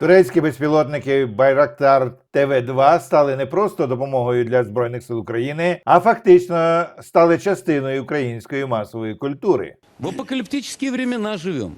Турецькі безпілотники Байрактар ТВ-2 стали не просто допомогою для збройних сил України, а фактично стали частиною української масової культури. В апокалиптические времена живем.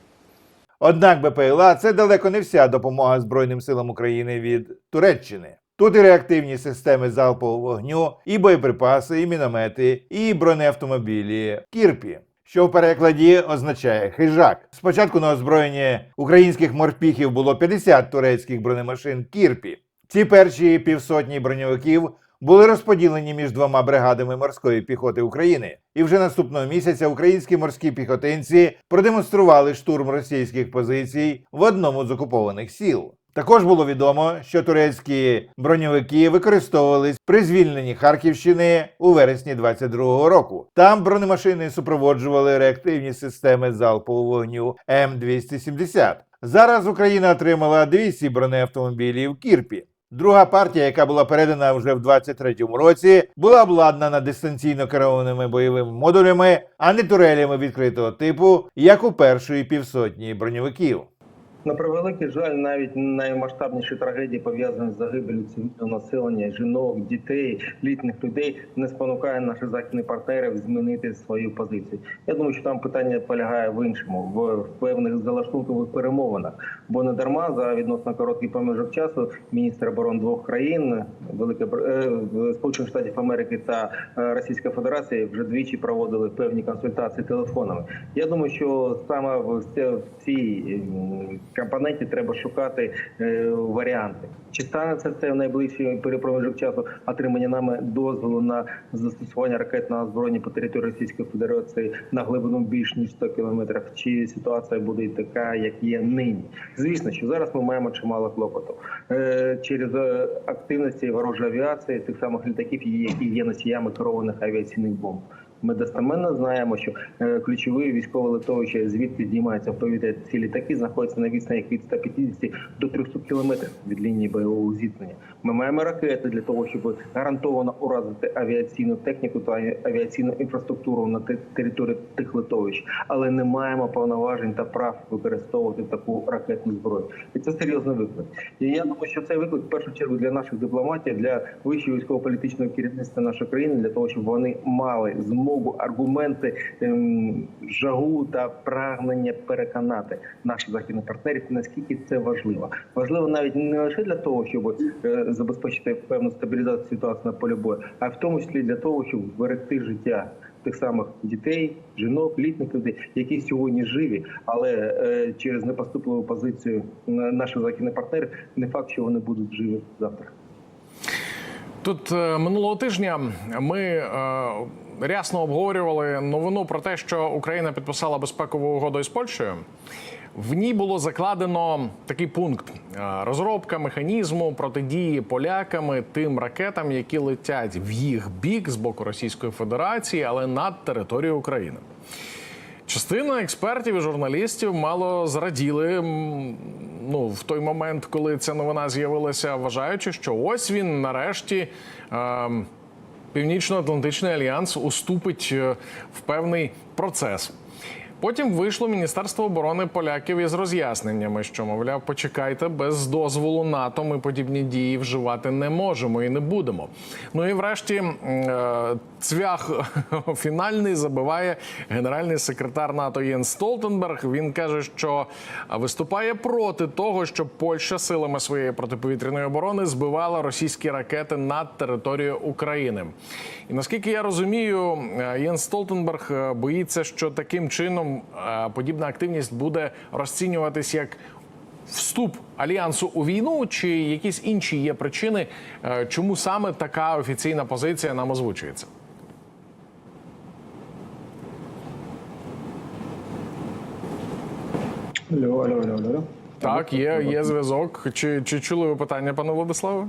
Однак БПЛА це далеко не вся допомога Збройним силам України від Туреччини. Тут і реактивні системи залпового вогню, і боєприпаси, і міномети, і бронеавтомобілі Кірпі. Що в перекладі означає хижак. Спочатку на озброєнні українських морпіхів було 50 турецьких бронемашин Кірпі. Ці перші півсотні броньовиків були розподілені між двома бригадами морської піхоти України. І вже наступного місяця українські морські піхотинці продемонстрували штурм російських позицій в одному з окупованих сіл. Також було відомо, що турецькі броньовики використовувались при звільненні Харківщини у вересні 22-го року. Там бронемашини супроводжували реактивні системи залпового вогню М270. Зараз Україна отримала 200 бронеавтомобілів Кірпі. Друга партія, яка була передана вже в 23-му році, була обладнана дистанційно керованими бойовими модулями, а не турелями відкритого типу, як у першої півсотні броньовиків. На превеликий жаль, навіть наймасштабніші трагедії пов'язані з загибелю цивільного населення, жінок, дітей, літніх людей не спонукає наших західних партнерів змінити свою позицію. Я думаю, що там питання полягає в іншому, в певних залаштункових перемовинах. Бо не дарма за відносно короткий проміжок часу міністр оборони двох країн Велика е, Сполучених Штатів Америки та е, Російська Федерація вже двічі проводили певні консультації телефонами. Я думаю, що саме в цій компоненті треба шукати е, варіанти. Чи станеться це в найближчий перепроміжок часу отримання нами дозволу на застосування ракетного озброєння по території Російської Федерації на глибину більш ніж 100 кілометрів? Чи ситуація буде така, як є нині? Звісно, що зараз ми маємо чимало клопоту Е, через е, активності ворожої авіації, тих самих літаків, які є носіями керованих авіаційних бомб. Ми достеменно знаємо, що е, ключові військові литовища, звідки знімаються в повітря ці літаки, знаходяться на відстані від 150 до 300 кілометрів від лінії бойового зіткнення. Ми маємо ракети для того, щоб гарантовано уразити авіаційну техніку та авіаційну інфраструктуру на території тих литовищ, але не маємо повноважень та прав використовувати таку ракетну зброю. І це серйозний виклик. І я думаю, що цей виклик в першу чергу для наших дипломатів, для вищого військово-політичного керівництва нашої країни, для того, щоб вони мали змогу аргументи, ем, жагу та прагнення переконати наших західних партнерів, наскільки це важливо. Важливо навіть не лише для того, щоб е, забезпечити певну стабілізацію ситуації на полі бою, а в тому числі для того, щоб вберегти життя. Тих самих дітей, жінок, літніх людей, які сьогодні живі, але е, через непоступливу позицію на- наших західних партнерів не факт, що вони будуть живі завтра. Тут е, минулого тижня ми е, рясно обговорювали новину про те, що Україна підписала безпекову угоду із Польщею. В ній було закладено такий пункт: е, розробка механізму протидії поляками тим ракетам, які летять в їх бік з боку Російської Федерації, але над територією України. Частина експертів і журналістів мало зраділи ну, в той момент, коли ця новина з'явилася, вважаючи, що ось він нарешті. ем, Північно-Атлантичний альянс уступить е, в певний процес. Потім вийшло Міністерство оборони поляків із роз'ясненнями, що мовляв, почекайте, без дозволу НАТО ми подібні дії вживати не можемо і не будемо. Ну і врешті е, цвях фінальний забиває генеральний секретар НАТО Єн Столтенберг. Він каже, що виступає проти того, щоб Польща силами своєї протиповітряної оборони збивала російські ракети над територією України. І наскільки я розумію, е, Єн Столтенберг е, боїться, що таким чином е, подібна активність буде розцінюватись як вступ альянсу у війну, чи якісь інші є причини, е, чому саме така офіційна позиція нам озвучується. Алло, алло, алло, алло. Так, є, є зв'язок. Чи, чи чули ви питання, пане Владиславе?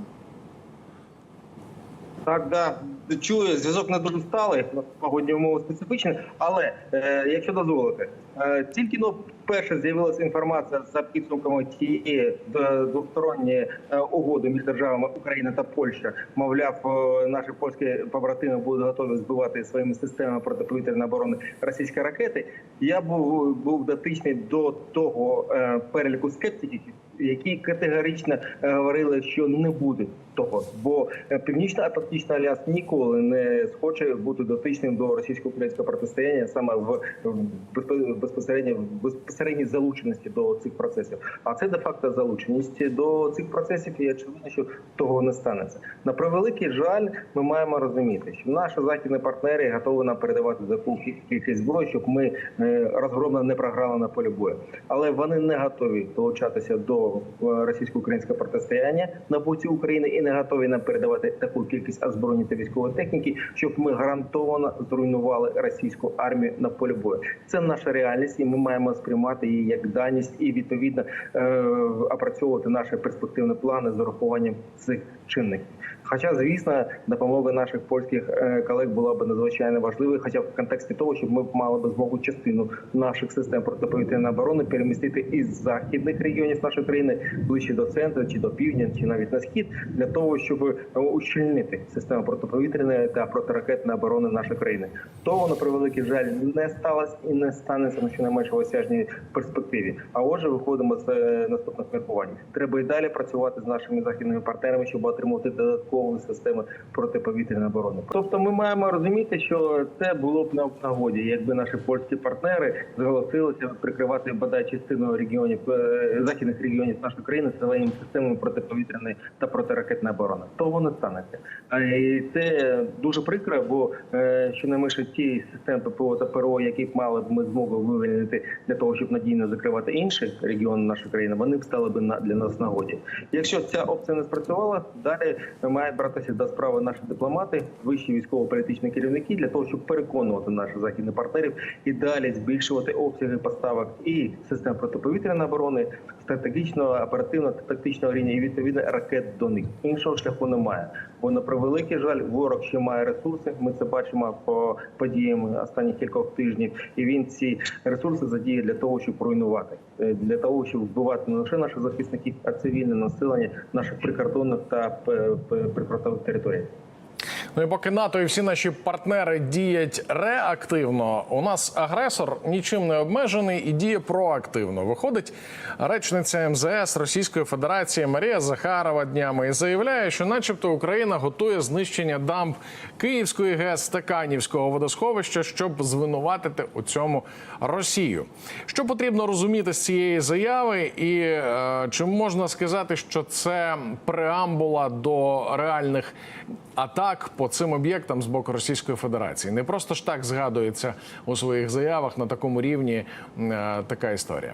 Так, да. Чую, зв'язок не дуже сталий, погодні умови специфічні, але е, якщо дозволите, е, тільки ну, перше з'явилася інформація за підсумками тієї е, двосторонньої е, угоди між державами Україна та Польща. Мовляв, е, наші польські побратими будуть готові збивати своїми системами протиповітряної оборони російські ракети. Я був був дотичний до того е, переліку скептиків, які категорично говорили, що не буде того, бо е, північно-атлантичний альянс ніколи не схоче бути дотичним до російсько-українського протистояння саме в безпосередньо в безпосередній залученості до цих процесів. А це де факто залученість до цих процесів, і очевидно, що того не станеться. На превеликий жаль, ми маємо розуміти, що наші західні партнери готові нам передавати таку кількість зброї, щоб ми е, розгромно не програли на полі бою. Але вони не готові долучатися до е, російсько-українського протистояння на боці України і не готові нам передавати таку кількість озброєння та військової техніки, щоб ми гарантовано зруйнували російську армію на полі бою. Це наша реальність, і ми маємо сприймати її як даність і відповідно е, опрацьовувати наші перспективні плани з урахуванням цих чинників. Хоча, звісно, допомога наших польських е, колег була б надзвичайно важливою, хоча в контексті того, щоб ми мали б змогу частину наших систем протиповітряної оборони перемістити із західних регіонів нашої країни ближче до центру, чи до півдня, чи навіть на схід, для того, щоб е, ущільнити систему протиповітряної та протиракетної оборони нашої країни. Того на превеликий жаль не сталося і не станеться на щонайменше в осяжній перспективі. А отже, виходимо з е, наступних міркувань. Треба і далі працювати з нашими західними партнерами, щоб отримувати додаткові системи протиповітряної оборони. Тобто, ми маємо розуміти, що це було б на нагоді, якби наші польські партнери зголосилися прикривати бодай частину регіонів е, західних регіонів нашої країни своїми системами протиповітряної та протиракетної оборони. Того не станеться. А і це дуже прикро, бо е, щонайменше ті системи ППО та ПРО, які мали б ми змогу вивільнити для того, щоб надійно закривати інші регіони нашої країни, вони б стали б для нас нагоді. Якщо ця опція не спрацювала, далі мають братися до справи наші дипломати, вищі військово-політичні керівники для того, щоб переконувати наших західних партнерів і далі збільшувати обсяги поставок і систем протиповітряної оборони, стратегічного, оперативного та тактичного рівня і відповідно ракет до них. Іншого шляху немає. Бо на превеликий жаль, ворог ще має ресурси. Ми це бачимо по подіям останніх кількох тижнів, і він ці ресурси задіє для того, щоб руйнувати, Е, для того, щоб вбивати не лише наших захисників, а цивільне населення наших прикордонних та п- п- прифронтових територій. Ну і поки НАТО і всі наші партнери діють реактивно, у нас агресор нічим не обмежений і діє проактивно. Виходить речниця МЗС Російської Федерації Марія Захарова днями і заявляє, що, начебто, Україна готує знищення дамб Київської ГЕС та Канівського водосховища, щоб звинуватити у цьому Росію. Що потрібно розуміти з цієї заяви, і е, чи можна сказати, що це преамбула до реальних атак по цим об'єктам з боку Російської Федерації? Не просто ж так згадується у своїх заявах на такому рівні е, така історія.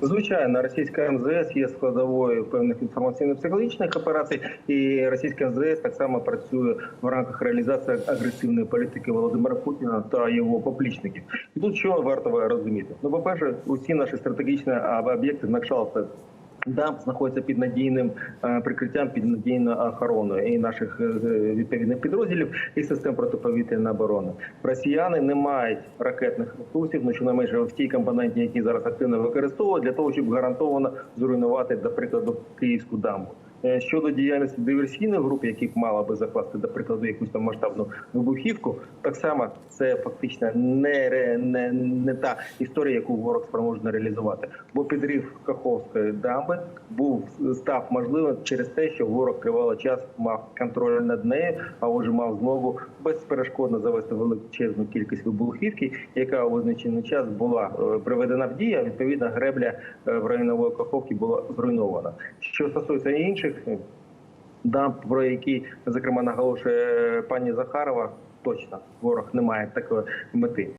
Звичайно, російська МЗС є складовою певних інформаційно-психологічних операцій, і російська МЗС так само працює в рамках реалізації агресивної політики Володимира Путіна та його поплічників. І тут що варто розуміти? Ну, по перше, усі наші стратегічні об'єкти на кшталт знаходиться під надійним е, прикриттям, під надійною охороною і наших е, відповідних підрозділів і систем протиповітряної оборони. Росіяни не мають ракетних ресурсів, ну щонайменше в тій компоненті, які зараз активно використовують, для того, щоб гарантовано зруйнувати, до прикладу, київську дамбу. Е, Щодо діяльності диверсійних груп, які б мала би закласти, до прикладу, якусь там масштабну вибухівку, так само це фактично не, не, не та історія, яку ворог спроможний реалізувати. Бо підрив Каховської дамби був став можливим через те, що ворог тривалий час мав контроль над нею, а отже мав змогу безперешкодно завести величезну кількість вибухівки, яка у визначений час була е, приведена в дію. а Відповідно, гребля е, в районі Нової Каховки була зруйнована. Що стосується інших е, дамб, про які зокрема наголошує пані Захарова, точно ворог не має такої мети.